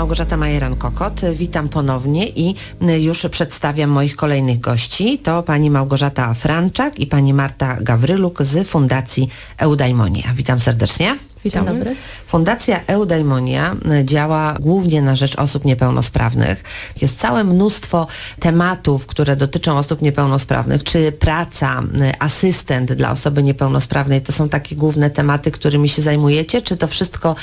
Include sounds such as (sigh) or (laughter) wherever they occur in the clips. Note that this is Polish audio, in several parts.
Małgorzata Majeran-Kokot, witam ponownie i już przedstawiam moich kolejnych gości. To pani Małgorzata Franczak i pani Marta Gawryluk z Fundacji Eudaimonia. Witam serdecznie. Witam. Dzień dobry. Fundacja Eudaimonia działa głównie na rzecz osób niepełnosprawnych. Jest całe mnóstwo tematów, które dotyczą osób niepełnosprawnych, czy praca, asystent dla osoby niepełnosprawnej. To są takie główne tematy, którymi się zajmujecie, czy to wszystko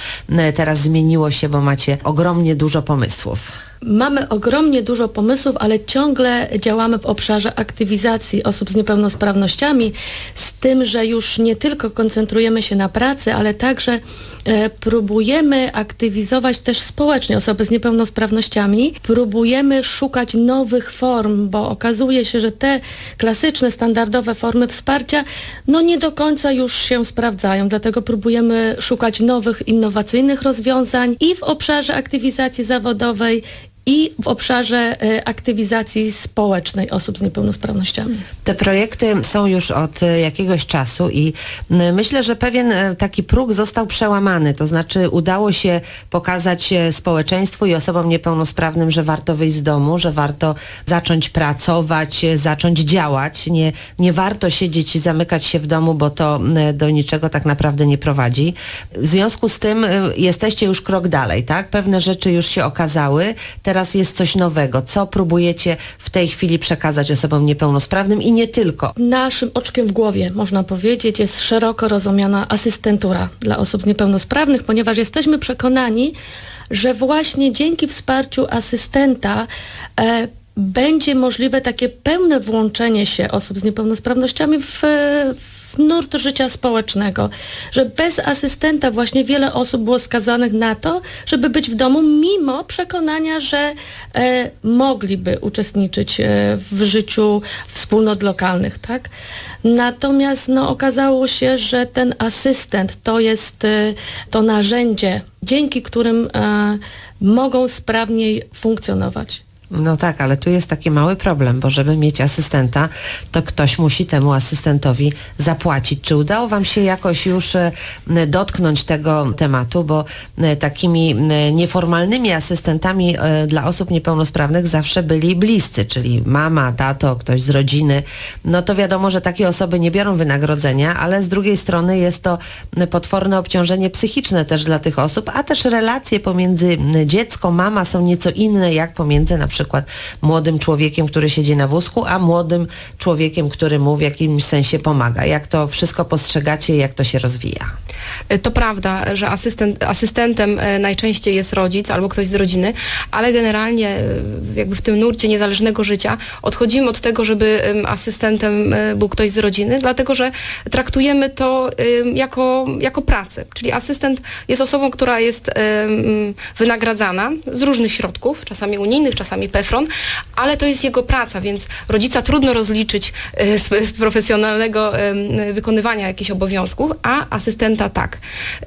teraz zmieniło się, bo macie ogromnie dużo pomysłów? Mamy ogromnie dużo pomysłów, ale ciągle działamy w obszarze aktywizacji osób z niepełnosprawnościami, z tym, że już nie tylko koncentrujemy się na pracy, ale także e, próbujemy aktywizować też społecznie osoby z niepełnosprawnościami. Próbujemy szukać nowych form, bo okazuje się, że te klasyczne, standardowe formy wsparcia no nie do końca już się sprawdzają, dlatego próbujemy szukać nowych, innowacyjnych rozwiązań i w obszarze aktywizacji zawodowej i w obszarze e, aktywizacji społecznej osób z niepełnosprawnościami. Te projekty są już od e, jakiegoś czasu i myślę, że pewien taki próg został przełamany, to znaczy udało się pokazać społeczeństwu i osobom niepełnosprawnym, że warto wyjść z domu, że warto zacząć pracować, zacząć działać. Nie, nie warto siedzieć i zamykać się w domu, bo to do niczego tak naprawdę nie prowadzi. W związku z tym jesteście już krok dalej, tak? Pewne rzeczy już się okazały. Te teraz jest coś nowego? Co próbujecie w tej chwili przekazać osobom niepełnosprawnym i nie tylko? Naszym oczkiem w głowie, można powiedzieć, jest szeroko rozumiana asystentura dla osób niepełnosprawnych, ponieważ jesteśmy przekonani, że właśnie dzięki wsparciu asystenta e, będzie możliwe takie pełne włączenie się osób z niepełnosprawnościami w, w nurt życia społecznego, że bez asystenta właśnie wiele osób było skazanych na to, żeby być w domu mimo przekonania, że e, mogliby uczestniczyć e, w życiu wspólnot lokalnych, tak? Natomiast no, okazało się, że ten asystent to jest e, to narzędzie, dzięki którym e, mogą sprawniej funkcjonować. No tak, ale tu jest taki mały problem, bo żeby mieć asystenta, to ktoś musi temu asystentowi zapłacić. Czy udało Wam się jakoś już e, dotknąć tego tematu, bo e, takimi e, nieformalnymi asystentami dla osób niepełnosprawnych zawsze byli bliscy, czyli mama, tato, ktoś z rodziny. No to wiadomo, że takie osoby nie biorą wynagrodzenia, ale z drugiej strony jest to potworne obciążenie psychiczne też dla tych osób, a też relacje pomiędzy dziecko, mama są nieco inne jak pomiędzy na przykład przykład młodym człowiekiem, który siedzi na wózku, a młodym człowiekiem, który mu w jakimś sensie pomaga. Jak to wszystko postrzegacie, jak to się rozwija? E, to prawda, że asystent, asystentem e, najczęściej jest rodzic albo ktoś z rodziny, ale generalnie e, jakby w tym nurcie niezależnego życia odchodzimy od tego, żeby asystentem był ktoś z rodziny, dlatego że traktujemy to jako, jako pracę. Czyli asystent jest osobą, która jest wynagradzana z różnych środków, czasami unijnych, czasami PEFRON, ale to jest jego praca, więc rodzica trudno rozliczyć z, z profesjonalnego wykonywania jakichś obowiązków, a asystenta tak.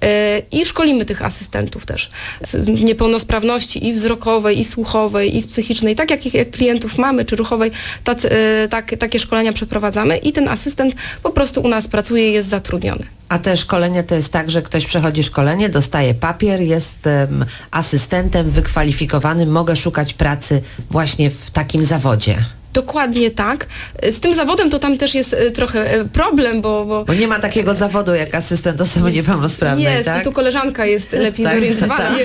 E, I szkolimy tych asystentów też. Z niepełnosprawności i wzrokowej, i słuchowej, i psychicznej, tak jak, jak klientów mamy, czy ruchowej, e, tak, takie szkolenia przeprowadzamy i ten asystent po prostu u nas pracuje jest zatrudniony. A te szkolenia to jest tak, że ktoś przechodzi szkolenie, dostaje papier, jest um, asystentem wykwalifikowanym, mogę szukać pracy właśnie w takim zawodzie. Dokładnie tak. Z tym zawodem to tam też jest e, trochę e, problem, bo... Bo, bo nie ma takiego zawodu jak asystent osoby niepełnosprawnej, jest, tak? tu koleżanka jest lepiej tak, zorientowana. Tak.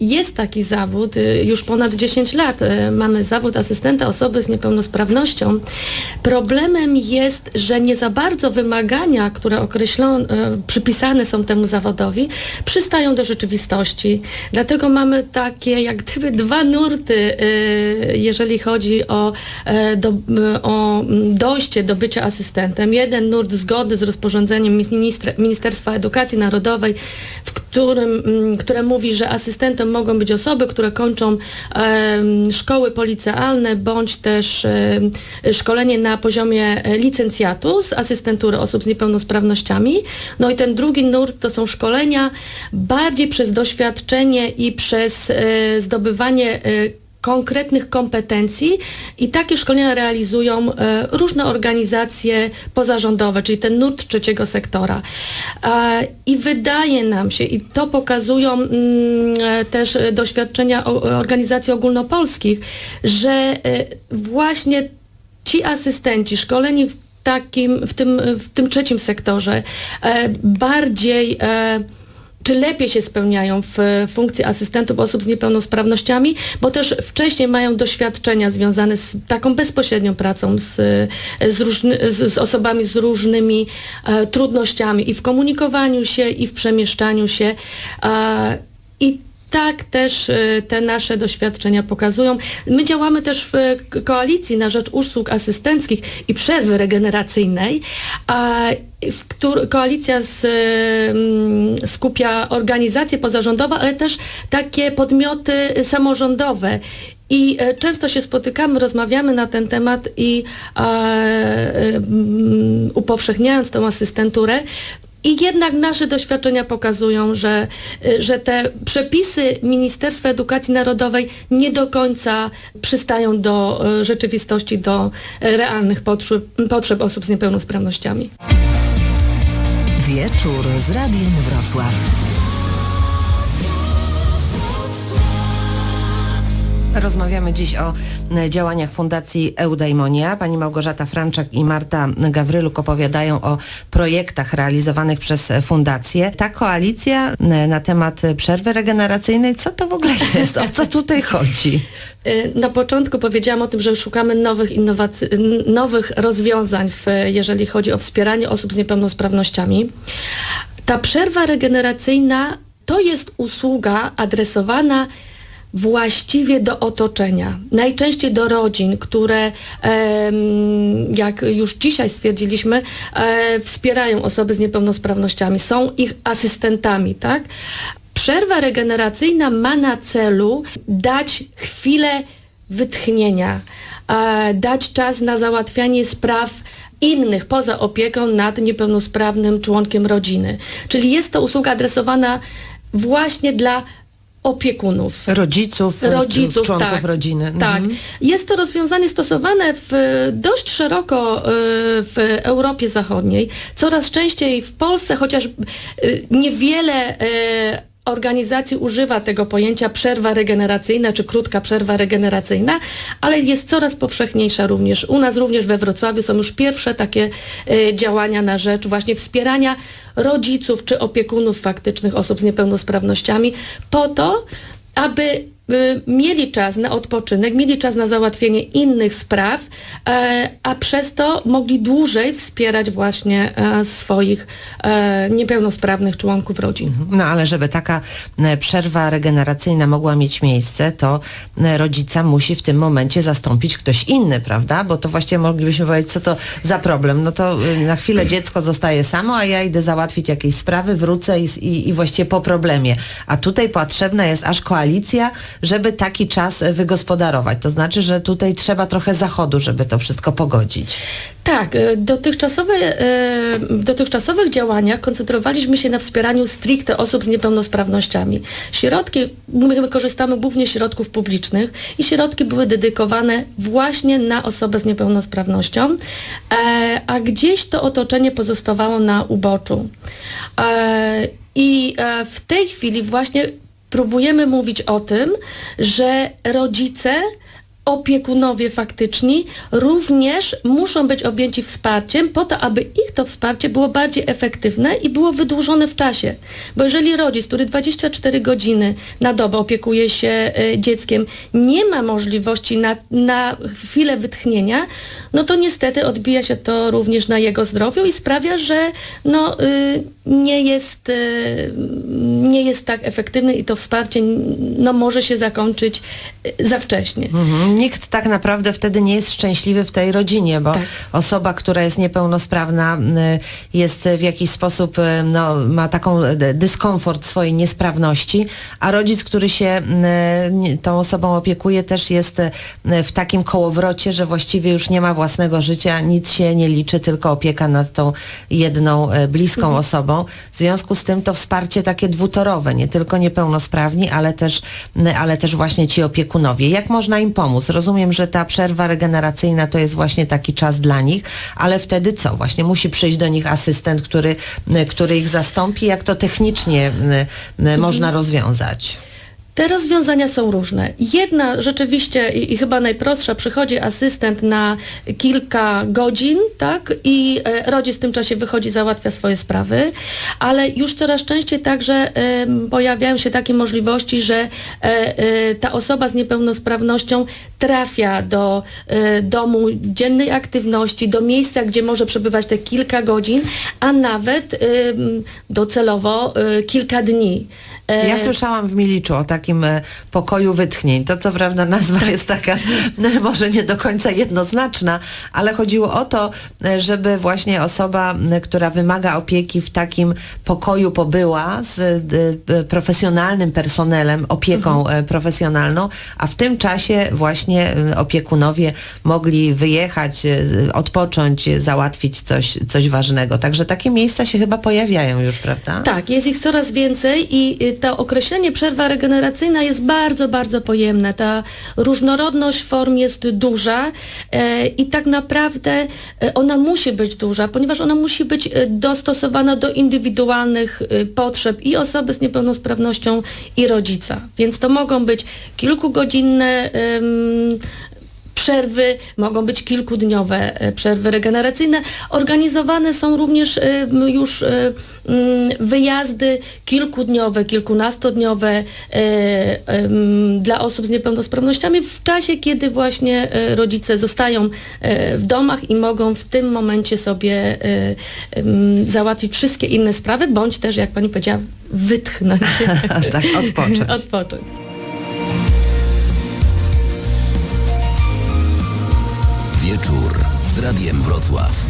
Jest taki zawód, już ponad 10 lat mamy zawód asystenta osoby z niepełnosprawnością. Problemem jest, że nie za bardzo wymagania, które określone, przypisane są temu zawodowi, przystają do rzeczywistości. Dlatego mamy takie jak gdyby dwa nurty, jeżeli chodzi o E, do, o dojście do bycia asystentem. Jeden nurt zgody z rozporządzeniem Ministerstwa Edukacji Narodowej, w którym, które mówi, że asystentem mogą być osoby, które kończą e, szkoły policealne bądź też e, szkolenie na poziomie licencjatu z asystentury osób z niepełnosprawnościami. No i ten drugi nurt to są szkolenia bardziej przez doświadczenie i przez zdobywanie konkretnych kompetencji i takie szkolenia realizują e, różne organizacje pozarządowe, czyli ten nurt trzeciego sektora. I wydaje nam się, i to pokazują mm, e, też doświadczenia organizacji ogólnopolskich, że e, właśnie ci asystenci szkoleni w takim, w tym, w tym trzecim sektorze bardziej czy lepiej się spełniają w e, funkcji asystentów osób z niepełnosprawnościami, bo też wcześniej mają doświadczenia związane z taką bezpośrednią pracą z, e, z, różny, z, z osobami z różnymi e, trudnościami i w komunikowaniu się, i w przemieszczaniu się. E, I tak też e, te nasze doświadczenia pokazują. My działamy też w e, koalicji na rzecz usług asystenckich i przerwy regeneracyjnej, w któr, koalicja z, e, mm, skupia organizacje pozarządowe, ale też takie podmioty samorządowe. I e, często się spotykamy, rozmawiamy na ten temat i e, upowszechniając tą asystenturę, i jednak nasze doświadczenia pokazują, że, y, że te przepisy Ministerstwa Edukacji Narodowej nie do końca przystają do y, rzeczywistości, do y, realnych potrzeb, potrzeb osób z niepełnosprawnościami. Wieczór z Radiem Wrocław. Rozmawiamy dziś o e, działaniach Fundacji Eudaimonia. Pani Małgorzata Franczak i Marta Gawryluk opowiadają o projektach realizowanych przez e, Fundację. Ta koalicja e, na temat e, przerwy regeneracyjnej, co to w ogóle jest? O co tutaj chodzi? Y, Na początku powiedziałam o tym, że szukamy nowych, n- nowych rozwiązań, w, jeżeli chodzi o wspieranie osób z niepełnosprawnościami. Ta przerwa regeneracyjna to jest usługa adresowana właściwie do otoczenia, najczęściej do rodzin, które, jak już dzisiaj stwierdziliśmy, e, wspierają osoby z niepełnosprawnościami, są ich asystentami, tak? Przerwa regeneracyjna ma na celu dać chwilę wytchnienia, e, dać czas na załatwianie spraw innych poza opieką nad niepełnosprawnym członkiem rodziny. Czyli jest to usługa adresowana właśnie dla opiekunów Rodziców, e, rodziców, członków tak, rodziny. Tak. Mhm. Jest to rozwiązanie stosowane w, dość szeroko e, w Europie Zachodniej. Coraz częściej w Polsce, chociaż e, niewiele e, organizacji używa tego pojęcia przerwa regeneracyjna czy krótka przerwa regeneracyjna, ale jest coraz powszechniejsza również. U nas również we Wrocławiu są już pierwsze takie e, działania na rzecz właśnie wspierania rodziców czy opiekunów faktycznych osób z niepełnosprawnościami po to, aby y, mieli czas na odpoczynek, mieli czas na załatwienie innych spraw, e, a przez to mogli dłużej wspierać właśnie e, swoich e, niepełnosprawnych członków rodzin. No ale żeby taka przerwa regeneracyjna mogła mieć miejsce, to rodzica musi w tym momencie zastąpić ktoś inny, prawda? Bo to właściwie moglibyśmy powiedzieć, co to za problem. No to na chwilę dziecko zostaje samo, a ja idę załatwić jakieś sprawy, wrócę i, i, i właściwie po problemie. A tutaj potrzebna jest aż koalicja, żeby taki czas e, wygospodarować. To znaczy, że tutaj trzeba trochę zachodu, żeby to wszystko pogodzić. Tak, e, dotychczasowe, e, w dotychczasowych działaniach koncentrowaliśmy się na wspieraniu stricte osób z niepełnosprawnościami. Środki, my korzystamy głównie z środków publicznych i środki były dedykowane właśnie na osobę z niepełnosprawnością, a gdzieś to otoczenie pozostawało na uboczu. I w tej chwili właśnie próbujemy mówić o tym, że rodzice opiekunowie faktyczni również muszą być objęci wsparciem po to, aby ich to wsparcie było bardziej efektywne i było wydłużone w czasie. Bo jeżeli rodzic, który 24 godziny na dobę opiekuje się e, dzieckiem, nie ma możliwości na, na chwilę wytchnienia, no to niestety odbija się to również na jego zdrowiu i sprawia, że no, y, nie, jest, y, nie jest tak efektywny i to wsparcie no, może się zakończyć y, za wcześnie. Mhm. Nikt tak naprawdę wtedy nie jest szczęśliwy w tej rodzinie, bo Tak. osoba, która jest niepełnosprawna, y, jest w jakiś sposób, y, no, ma taką y, dyskomfort swojej niesprawności, a rodzic, który się nie- tą osobą opiekuje, też jest y, w takim kołowrocie, że właściwie już nie ma własnego życia, nic się nie liczy, tylko opieka nad tą jedną bliską Mhm. osobą. W związku z tym to wsparcie takie dwutorowe, nie tylko niepełnosprawni, ale też, ale też właśnie ci opiekunowie. Jak można im pomóc? Rozumiem, że ta przerwa regeneracyjna to jest właśnie taki czas dla nich, ale wtedy co? Właśnie musi przyjść do nich asystent, który, który ich zastąpi. Jak to technicznie Mhm. można rozwiązać? Te rozwiązania są różne. Jedna rzeczywiście i, i chyba najprostsza, przychodzi asystent na kilka godzin, tak, i e, rodzic w tym czasie wychodzi, załatwia swoje sprawy, ale już coraz częściej także em, pojawiają się takie możliwości, że e, e, ta osoba z niepełnosprawnością trafia do e, domu dziennej aktywności, do miejsca, gdzie może przebywać te kilka godzin, a nawet docelowo e, kilka dni. E, Ja słyszałam w Miliczu o takim e, pokoju wytchnień. To co prawda nazwa jest taka e, (laughs) może nie do końca jednoznaczna, ale chodziło o to, e, żeby właśnie osoba, która wymaga opieki w takim pokoju pobyła z e, profesjonalnym personelem, opieką Mhm. profesjonalną, a w tym czasie właśnie opiekunowie mogli wyjechać, odpocząć, załatwić coś, coś ważnego. Także takie miejsca się chyba pojawiają już, prawda? Tak, jest ich coraz więcej i y, to określenie przerwa regeneracyjna jest bardzo, bardzo pojemne. Ta różnorodność form jest duża e, i tak naprawdę e, ona musi być duża, ponieważ ona musi być e, dostosowana do indywidualnych potrzeb i osoby z niepełnosprawnością i rodzica. Więc to mogą być kilkugodzinne em, przerwy, mogą być kilkudniowe e, przerwy regeneracyjne. Organizowane są również e, już e, wyjazdy kilkudniowe, kilkunastodniowe dla osób z niepełnosprawnościami w czasie, kiedy właśnie rodzice zostają w domach i mogą w tym momencie sobie załatwić wszystkie inne sprawy, bądź też, jak pani powiedziała, wytchnąć. (laughs) (laughs) tak, odpocząć. Odpocząć. Z Radiem Wrocław.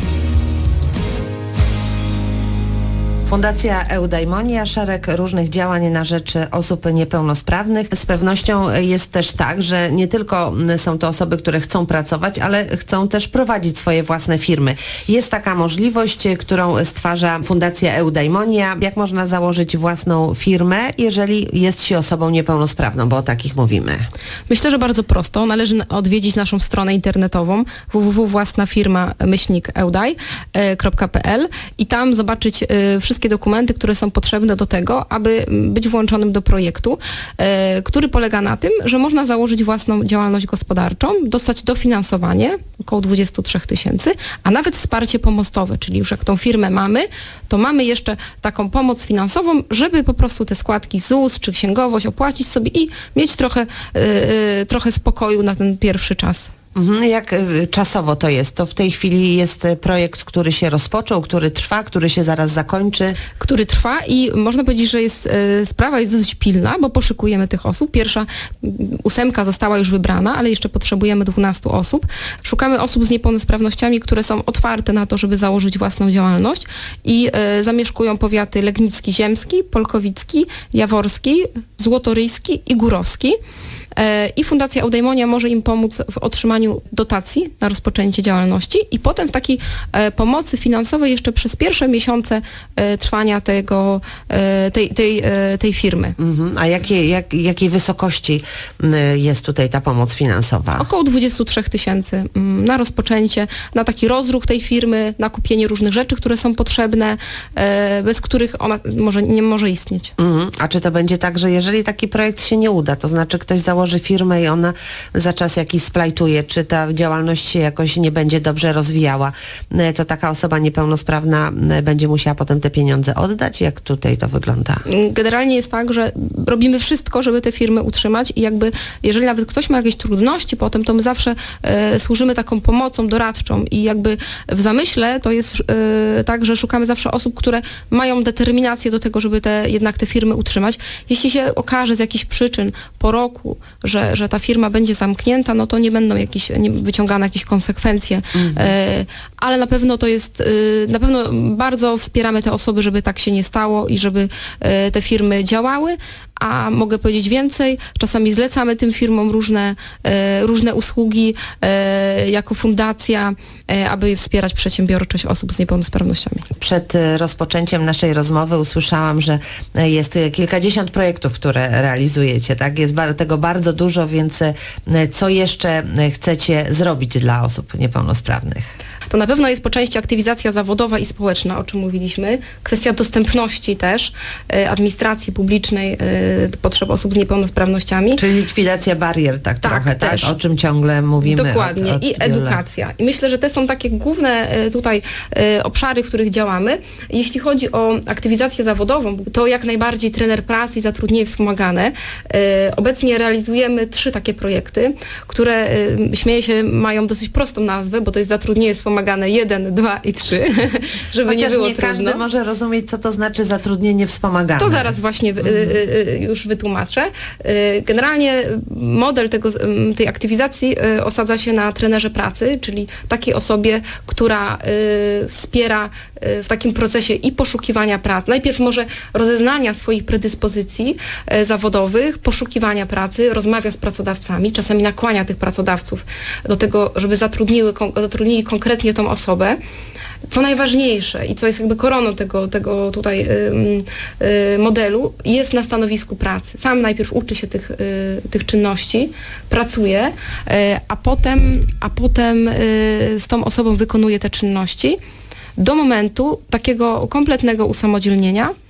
Fundacja Eudaimonia, szereg różnych działań na rzecz osób niepełnosprawnych. Z pewnością jest też tak, że nie tylko są to osoby, które chcą pracować, ale chcą też prowadzić swoje własne firmy. Jest taka możliwość, którą stwarza Fundacja Eudaimonia. Jak można założyć własną firmę, jeżeli jest się osobą niepełnosprawną, bo o takich mówimy. Myślę, że bardzo prosto. Należy na- odwiedzić naszą stronę internetową www.własnafirma-eudaj.pl i tam zobaczyć e, wszystkie dokumenty, które są potrzebne do tego, aby być włączonym do projektu, e, który polega na tym, że można założyć własną działalność gospodarczą, dostać dofinansowanie, około 23 tysięcy, a nawet wsparcie pomostowe, czyli już jak tą firmę mamy, to mamy jeszcze taką pomoc finansową, żeby po prostu te składki ZUS czy księgowość opłacić sobie i mieć trochę, e, e, trochę spokoju na ten pierwszy czas. Mhm, Jak y, czasowo to jest? To w tej chwili jest y, projekt, który się rozpoczął, który trwa, który się zaraz zakończy. który trwa i można powiedzieć, że jest, e, sprawa jest dosyć pilna, bo poszykujemy tych osób. Pierwsza mm, ósemka została już wybrana, ale jeszcze potrzebujemy 12 osób. Szukamy osób z niepełnosprawnościami, które są otwarte na to, żeby założyć własną działalność i zamieszkują powiaty Legnicki, Ziemski, Polkowicki, Jaworski, Złotoryjski i Górowski. E, I Fundacja Eudaimonia może im pomóc w otrzymaniu dotacji na rozpoczęcie działalności i potem w takiej e, pomocy finansowej jeszcze przez pierwsze miesiące e, trwania tego, e, tej, tej, tej firmy. Mhm. A jakie, jak, jakiej wysokości jest tutaj ta pomoc finansowa? Około 23 tysięcy mm, na rozpoczęcie, na taki rozruch tej firmy, na kupienie różnych rzeczy, które są potrzebne, bez których ona może, nie może istnieć. Mhm. A czy to będzie tak, że jeżeli taki projekt się nie uda, to znaczy ktoś założy firmę i ona za czas jakiś splajtuje, czy ta działalność się jakoś nie będzie dobrze rozwijała, y, to taka osoba niepełnosprawna y, będzie musiała potem te pieniądze oddać? Jak tutaj to wygląda? Generalnie jest tak, że robimy wszystko, żeby te firmy utrzymać i jakby, jeżeli nawet ktoś ma jakieś trudności potem, to my zawsze e, służymy taką pomocą doradczą i jakby w zamyśle to jest e, tak, że szukamy zawsze osób, które mają determinację do tego, żeby te, jednak te firmy utrzymać. Jeśli się okaże z jakichś przyczyn po roku, że, że ta firma będzie zamknięta, no to nie będą jakieś, nie wyciągane jakieś konsekwencje, e, ale na pewno to jest, e, na pewno bardzo wspieramy te osoby, żeby tak się nie stało i żeby e, te firmy działały, a mogę powiedzieć więcej, czasami zlecamy tym firmom różne, różne usługi jako fundacja, aby wspierać przedsiębiorczość osób z niepełnosprawnościami. Przed e, rozpoczęciem naszej rozmowy usłyszałam, że e, jest e, kilkadziesiąt projektów, które realizujecie, tak? Jest tego bardzo dużo, więc e, co jeszcze e, chcecie zrobić dla osób niepełnosprawnych? To na pewno jest po części aktywizacja zawodowa i społeczna, o czym mówiliśmy. Kwestia dostępności też, e, administracji publicznej, e, potrzeb osób z niepełnosprawnościami. Czyli likwidacja barier, tak, Tak, trochę, tak? też. O czym ciągle mówimy. Dokładnie. Od, od I edukacja. I myślę, że te są takie główne e, tutaj obszary, w których działamy. Jeśli chodzi o aktywizację zawodową, to jak najbardziej trener pracy i zatrudnienie wspomagane. Obecnie realizujemy trzy takie projekty, które śmieję się, mają dosyć prostą nazwę, bo to jest zatrudnienie wspomagane 1, 2 i 3, (laughs) żeby Chociaż nie było nie każdy trudno. może rozumieć, co to znaczy zatrudnienie wspomagane. To zaraz właśnie y, już wytłumaczę. Generalnie model tego, ym, tej aktywizacji osadza się na trenerze pracy, czyli takiej osobie, która wspiera w takim procesie i poszukiwania pracy. Najpierw może rozeznania swoich predyspozycji zawodowych, poszukiwania pracy, rozmawia z pracodawcami, czasami nakłania tych pracodawców do tego, żeby zatrudniły, zatrudnili konkretnie tą osobę. Co najważniejsze i co jest jakby koroną tego, tego tutaj ym, y, modelu, jest na stanowisku pracy. Sam najpierw uczy się tych, y, tych czynności, pracuje, y, a potem, a potem y, z tą osobą wykonuje te czynności do momentu takiego kompletnego usamodzielnienia y,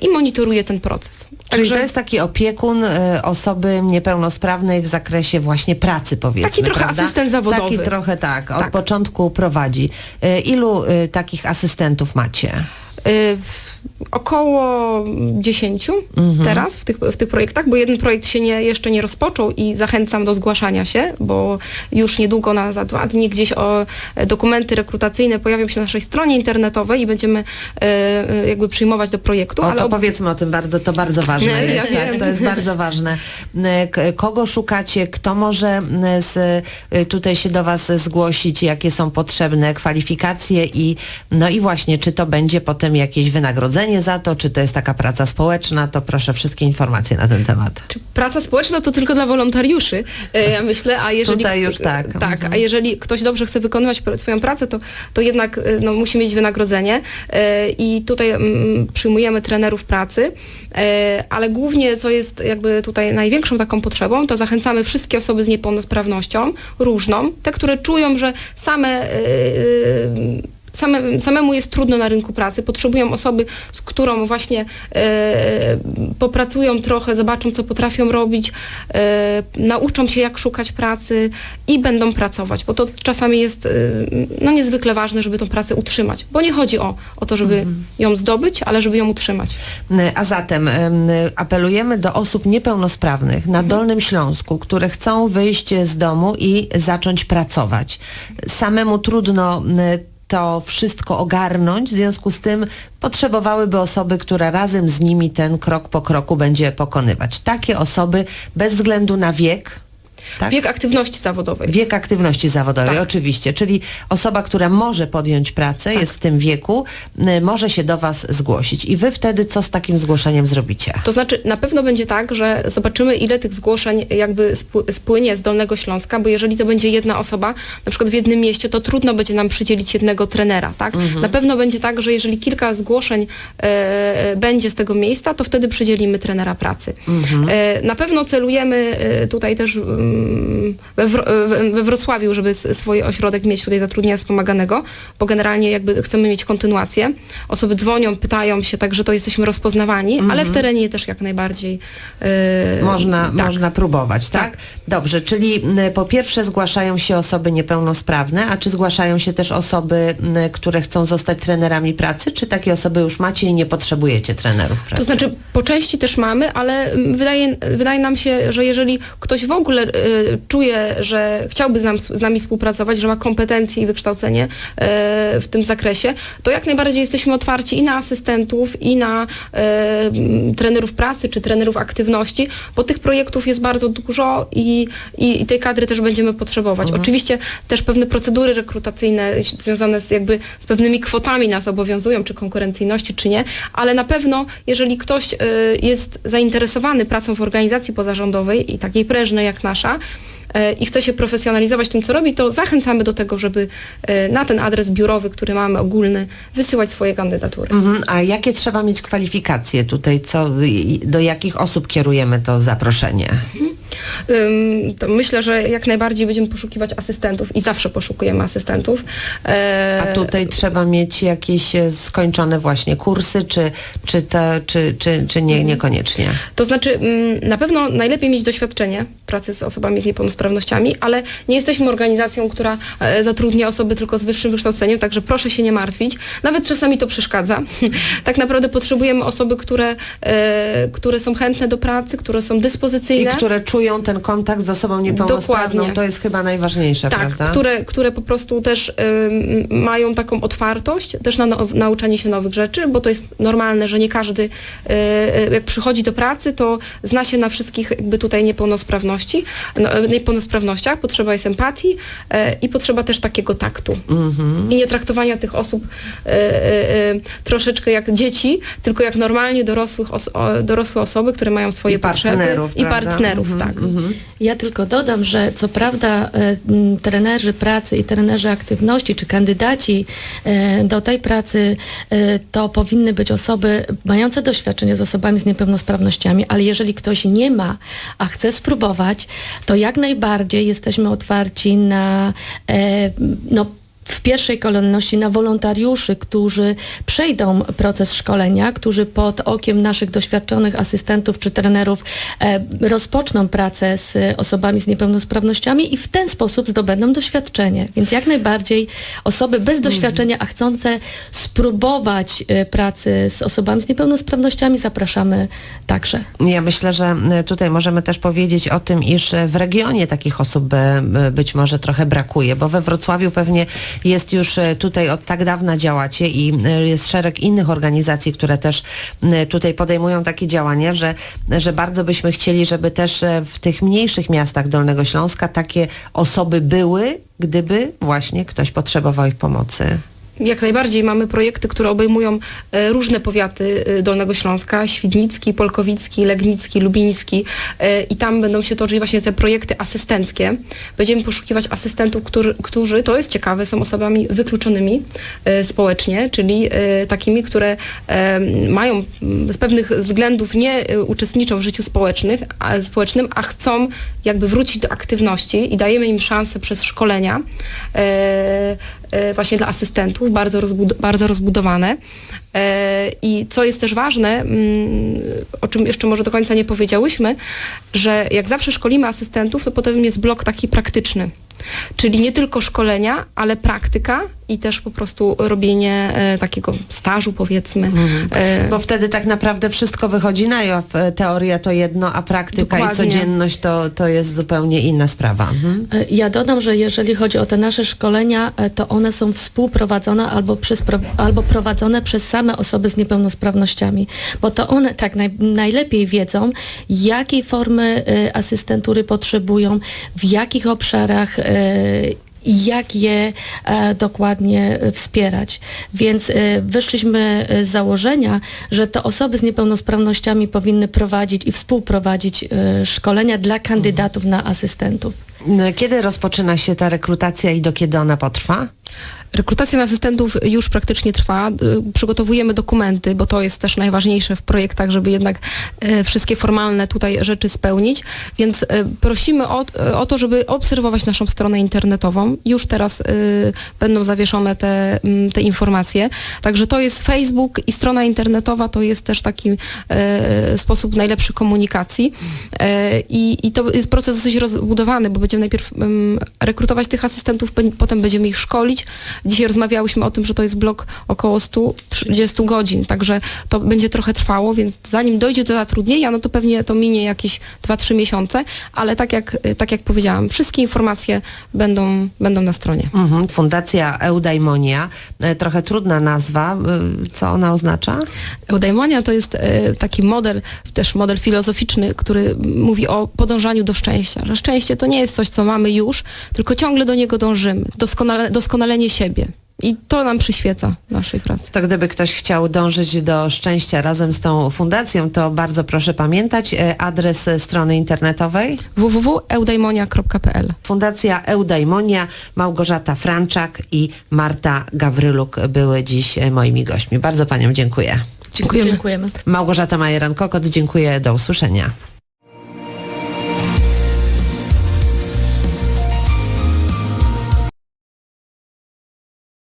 i monitoruje ten proces. Czyli to jest taki opiekun e, osoby niepełnosprawnej w zakresie właśnie pracy, powiedzmy. Taki trochę prawda? asystent zawodowy. Taki trochę tak, od Tak. początku prowadzi. E, Ilu e, takich asystentów macie? Y, Około 10 teraz w tych, w tych projektach, bo jeden projekt się nie, jeszcze nie rozpoczął i zachęcam do zgłaszania się, bo już niedługo na za dwa dni gdzieś o e, dokumenty rekrutacyjne pojawią się na naszej stronie internetowej i będziemy e, e, jakby przyjmować do projektu. O, to ob- powiedzmy o tym bardzo, to bardzo ważne ja jest. tak, to jest bardzo ważne. E, Kogo szukacie? Kto może m, z, e, tutaj się do Was zgłosić? Jakie są potrzebne kwalifikacje i no i właśnie, czy to będzie potem jakieś wynagrodzenie za to, czy to jest taka praca społeczna? To proszę wszystkie informacje na ten temat. Czy praca społeczna to tylko dla wolontariuszy, e, ja myślę, a jeżeli... Tutaj już tak. Tak, Mhm. a jeżeli ktoś dobrze chce wykonywać swoją pracę, to, to jednak e, no, musi mieć wynagrodzenie e, i tutaj mm, przyjmujemy trenerów pracy, ale głównie co jest jakby tutaj największą taką potrzebą, to zachęcamy wszystkie osoby z niepełnosprawnością, różną, te, które czują, że same... e, e, Same, samemu jest trudno na rynku pracy, potrzebują osoby, z którą właśnie e, popracują trochę, zobaczą, co potrafią robić, e, nauczą się, jak szukać pracy i będą pracować, bo to czasami jest e, no, niezwykle ważne, żeby tą pracę utrzymać, bo nie chodzi o, o to, żeby ją zdobyć, ale żeby ją utrzymać. E, A zatem em, apelujemy do osób niepełnosprawnych Mhm. na Dolnym Śląsku, które chcą wyjść z domu i zacząć pracować. Samemu trudno m, to wszystko ogarnąć, w związku z tym potrzebowałyby osoby, która razem z nimi ten krok po kroku będzie pokonywać. Takie osoby bez względu na wiek, tak? Wiek aktywności zawodowej. Wiek aktywności zawodowej, Tak. oczywiście, czyli osoba, która może podjąć pracę, jest w tym wieku, może się do Was zgłosić. I Wy wtedy co z takim zgłoszeniem zrobicie? To znaczy na pewno będzie tak, że zobaczymy ile tych zgłoszeń jakby spły- spłynie z Dolnego Śląska, bo jeżeli to będzie jedna osoba, na przykład w jednym mieście, to trudno będzie nam przydzielić jednego trenera, tak? Na pewno będzie tak, że jeżeli kilka zgłoszeń e, będzie z tego miejsca, to wtedy przydzielimy trenera pracy. E, na pewno celujemy e, tutaj też we, we, Wrocławiu, żeby swój ośrodek mieć tutaj zatrudnienia wspomaganego, bo generalnie jakby chcemy mieć kontynuację. Osoby dzwonią, pytają się, także to jesteśmy rozpoznawani, ale w terenie też jak najbardziej. e, Można, tak. można próbować, tak? Tak. Dobrze, czyli po pierwsze zgłaszają się osoby niepełnosprawne, a czy zgłaszają się też osoby, które chcą zostać trenerami pracy, czy takie osoby już macie i nie potrzebujecie trenerów pracy? To znaczy po części też mamy, ale wydaje, wydaje nam się, że jeżeli ktoś w ogóle y, czuje, że chciałby z, nam, z nami współpracować, że ma kompetencje i wykształcenie y, w tym zakresie, to jak najbardziej jesteśmy otwarci i na asystentów, i na y, trenerów pracy, czy trenerów aktywności, bo tych projektów jest bardzo dużo i, i, i tej kadry też będziemy potrzebować. Oczywiście też pewne procedury rekrutacyjne związane z jakby z pewnymi kwotami nas obowiązują, czy konkurencyjności, czy nie, ale na pewno jeżeli ktoś y, jest zainteresowany pracą w organizacji pozarządowej i takiej prężnej jak nasza, y, i chce się profesjonalizować tym, co robi, to zachęcamy do tego, żeby y, na ten adres biurowy, który mamy ogólny, wysyłać swoje kandydatury. Mhm. A jakie trzeba mieć kwalifikacje tutaj? Co, do jakich osób kierujemy to zaproszenie? Ym, to myślę, że jak najbardziej będziemy poszukiwać asystentów i zawsze poszukujemy asystentów. E, A tutaj trzeba mieć jakieś e, skończone właśnie kursy, czy, czy, te, czy, czy, czy nie, niekoniecznie? To znaczy, mm, na pewno najlepiej mieć doświadczenie pracy z osobami z niepełnosprawnościami, ale nie jesteśmy organizacją, która e, zatrudnia osoby tylko z wyższym wykształceniem, także proszę się nie martwić. Nawet czasami to przeszkadza. (laughs) tak naprawdę potrzebujemy osoby, które, e, które są chętne do pracy, które są I dyspozycyjne. które czują ten kontakt z osobą niepełnosprawną, Dokładnie. to jest chyba najważniejsze, Tak, prawda? które, które po prostu też ym, mają taką otwartość też na now- nauczanie się nowych rzeczy, bo to jest normalne, że nie każdy y, y, jak przychodzi do pracy, to zna się na wszystkich jakby tutaj niepełnosprawności, no, y, niepełnosprawnościach, potrzeba jest empatii y, i potrzeba też takiego taktu. I nie traktowania tych osób y, y, y, troszeczkę jak dzieci, tylko jak normalnie dorosłych os- dorosłe osoby, które mają swoje I partnerów, potrzeby. I prawda? partnerów, Mhm, tak. Ja tylko dodam, że co prawda e, trenerzy pracy i trenerzy aktywności, czy kandydaci e, do tej pracy, e, to powinny być osoby mające doświadczenie z osobami z niepełnosprawnościami, ale jeżeli ktoś nie ma, a chce spróbować, to jak najbardziej jesteśmy otwarci na no, w pierwszej kolejności na wolontariuszy, którzy przejdą proces szkolenia, którzy pod okiem naszych doświadczonych asystentów czy trenerów e, rozpoczną pracę z osobami z niepełnosprawnościami i w ten sposób zdobędą doświadczenie. Więc jak najbardziej osoby bez doświadczenia, a chcące spróbować e, pracy z osobami z niepełnosprawnościami zapraszamy także. Ja myślę, że e, tutaj możemy też powiedzieć o tym, iż w regionie takich osób e, być może trochę brakuje, bo we Wrocławiu pewnie jest już e, tutaj od tak dawna działacie i e, jest szereg innych organizacji, które też tutaj podejmują takie działania, że, że bardzo byśmy chcieli, żeby też e, w tych mniejszych miastach Dolnego Śląska takie osoby były, gdyby właśnie ktoś potrzebował ich pomocy. Jak najbardziej mamy projekty, które obejmują e, różne powiaty e, Dolnego Śląska, Świdnicki, Polkowicki, Legnicki, Lubiński e, i tam będą się toczyć właśnie te projekty asystenckie. Będziemy poszukiwać asystentów, którzy, którzy to jest ciekawe, są osobami wykluczonymi społecznie, czyli takimi, które mają z pewnych względów nie uczestniczą w życiu społecznych, a, społecznym, a chcą jakby wrócić do aktywności i dajemy im szansę przez szkolenia. E, właśnie dla asystentów, bardzo, rozbud- bardzo rozbudowane. E, I co jest też ważne, mm, o czym jeszcze może do końca nie powiedziałyśmy, że jak zawsze szkolimy asystentów, to potem jest blok taki praktyczny. Czyli nie tylko szkolenia, ale praktyka i też po prostu robienie e, takiego stażu powiedzmy. E, Bo wtedy tak naprawdę wszystko wychodzi na jaw. E, Teoria to jedno, a praktyka Dokładnie. i codzienność to, to jest zupełnie inna sprawa. Mhm. E, Ja dodam, że jeżeli chodzi o te nasze szkolenia, e, to one są współprowadzone albo, przez, pro- albo prowadzone przez same osoby z niepełnosprawnościami, bo to one tak naj, najlepiej wiedzą, jakiej formy e, asystentury potrzebują, w jakich obszarach e, i jak je e, dokładnie wspierać. Więc e, wyszliśmy z założenia, że to osoby z niepełnosprawnościami powinny prowadzić i współprowadzić e, szkolenia dla kandydatów na asystentów. Kiedy rozpoczyna się ta rekrutacja i do kiedy ona potrwa? Rekrutacja na asystentów już praktycznie trwa. Y, Przygotowujemy dokumenty, bo to jest też najważniejsze w projektach, żeby jednak e, wszystkie formalne tutaj rzeczy spełnić. Więc e, prosimy o, o to, żeby obserwować naszą stronę internetową. Już teraz będą zawieszone te, mm, te informacje. Także to jest Facebook i strona internetowa to jest też taki sposób najlepszy komunikacji. I, I to jest proces dosyć rozbudowany, bo będziemy najpierw em, rekrutować tych asystentów, potem będziemy ich szkolić, Dzisiaj rozmawiałyśmy o tym, że to jest blok około 130 godzin, także to będzie trochę trwało, więc zanim dojdzie do zatrudnienia, no to pewnie to minie jakieś 2-3 miesiące, ale tak jak, tak jak powiedziałam, wszystkie informacje będą, będą na stronie. Mhm. Fundacja Eudaimonia, e, trochę trudna nazwa, e, co ona oznacza? Eudaimonia to jest e, taki model, też model filozoficzny, który mówi o podążaniu do szczęścia, że szczęście to nie jest coś, co mamy już, tylko ciągle do niego dążymy, doskonale, doskonalenie siebie. I to nam przyświeca w naszej pracy. To gdyby ktoś chciał dążyć do szczęścia razem z tą fundacją, to bardzo proszę pamiętać e, adres strony internetowej. www.eudaimonia.pl Fundacja Eudaimonia, Małgorzata Franczak i Marta Gawryluk były dziś e, moimi gośćmi. Bardzo Paniom dziękuję. Dziękujemy. Dziękujemy. Małgorzata Majeran-Kokot, dziękuję, do usłyszenia.